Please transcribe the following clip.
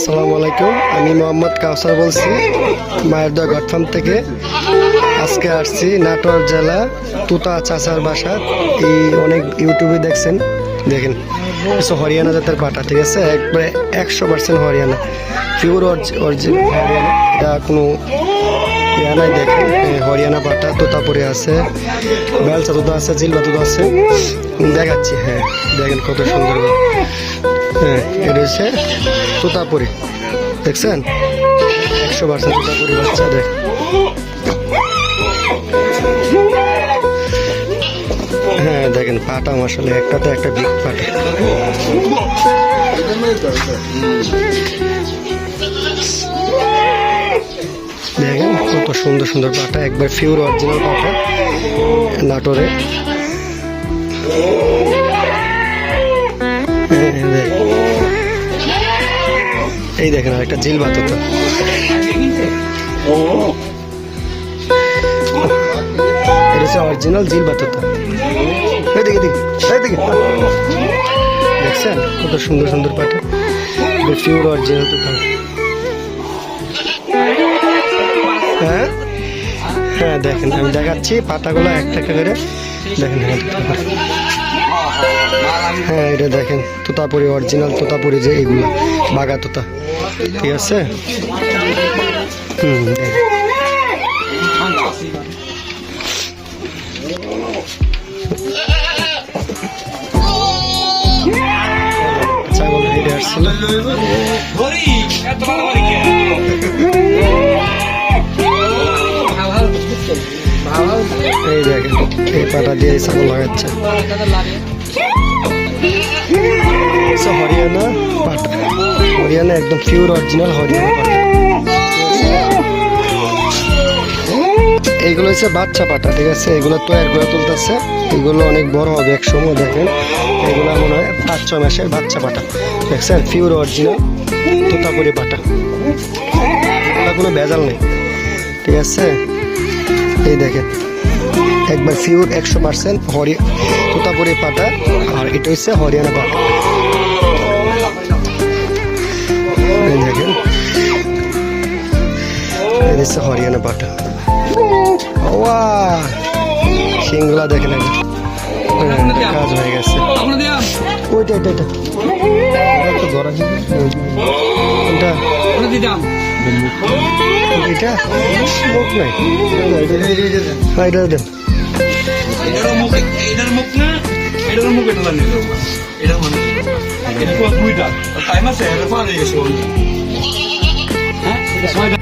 আসসালামু আলাইকুম। আমি মোহাম্মদ কাউসার বলছি মায়ের দয়া গঠফার্ম থেকে। আজকে আসছি নাটোর জেলা তুতা চাচার বাসা। এই অনেক ইউটিউবে দেখছেন, দেখেন। কিছু হরিয়ানা জাতের পাটা ঠিক আছে? একবারে একশো percent Haryana. Pure original Haryana. এটা কোনো নাই, দেখেন। হরিয়ানা পাটা তোতাপুরি আছে। বেলচা দুধ আছে, জিলবা দুধ আছে। দেখাচ্ছি হ্যাঁ। দেখেন কত সুন্দর হ্যাঁ এটা তোতাপুরি। দেখছেন? একশো পার্সেন্ট তোতাপুরি বাচ্চা দেখ। হ্যাঁ দেখেন পাটা মশলা একটাতে একটা বিগ পাটা। দেখেন কত সুন্দর সুন্দর পাটা একবার ফিউর অরিজিনাল পাটা নাটোরে। হ্যাঁ, দেখ। এই দেখেন একটা জিল বাততা এটা হচ্ছে অরিজিনাল জিল বাততা এদিকে এদিকে এদিকে দেখছেন? কত সুন্দর সুন্দর পাটা ফিউর অরিজিনাল তোতা হ্যাঁ? হ্যাঁ দেখেন, আমি দেখাচ্ছি পাতাগুলো একটা একটা করে। দেখেন হ্যাঁ এটা দেখেন তোতাপুরি অরিজিনাল তোতাপুরি যে এগুলো বাগা তোতা। ঠিক আছে? হুম ছাগল হেঁটে আসছিল এই পাটা দিয়ে এই ছাগল লাগাচ্ছে। হরিয়ানা পাটা। হরিয়ানা একদম পিওর অরিজিনাল হরিয়ানা পাটা। এইগুলো হচ্ছে বাচ্চা পাটা, ঠিক আছে? এগুলো তৈরি করে তুলতেছে। এগুলো অনেক বড় হবে এক সময় দেখেন। এগুলো মনে হয় পাঁচ ছ মাসের বাচ্চা পাটা। দেখছেন? পিওর অরিজিনাল তোতাপুরি পাটা। কোনো ভেজাল নেই। ঠিক আছে? এই দেখেন। একবার পিওর একশো পার্সেন্ট হরি তোতাপুরি পাটা আর এটা হচ্ছে হরিয়ানা এই দেখেন। হচ্ছে হরিয়ানা পাটা ওয়া! সিংগুলা দেখেন কাজ হয়ে গেছে। ওইটা এটা? হ্যাঁ এটা এটারও মুখ এটার মুখ না এটারও মুখ এটা নিল এটা মানে এটা দুইটা। টাইম আছে, এটা পাওয়া গেছে হ্যাঁ? ছয়টা।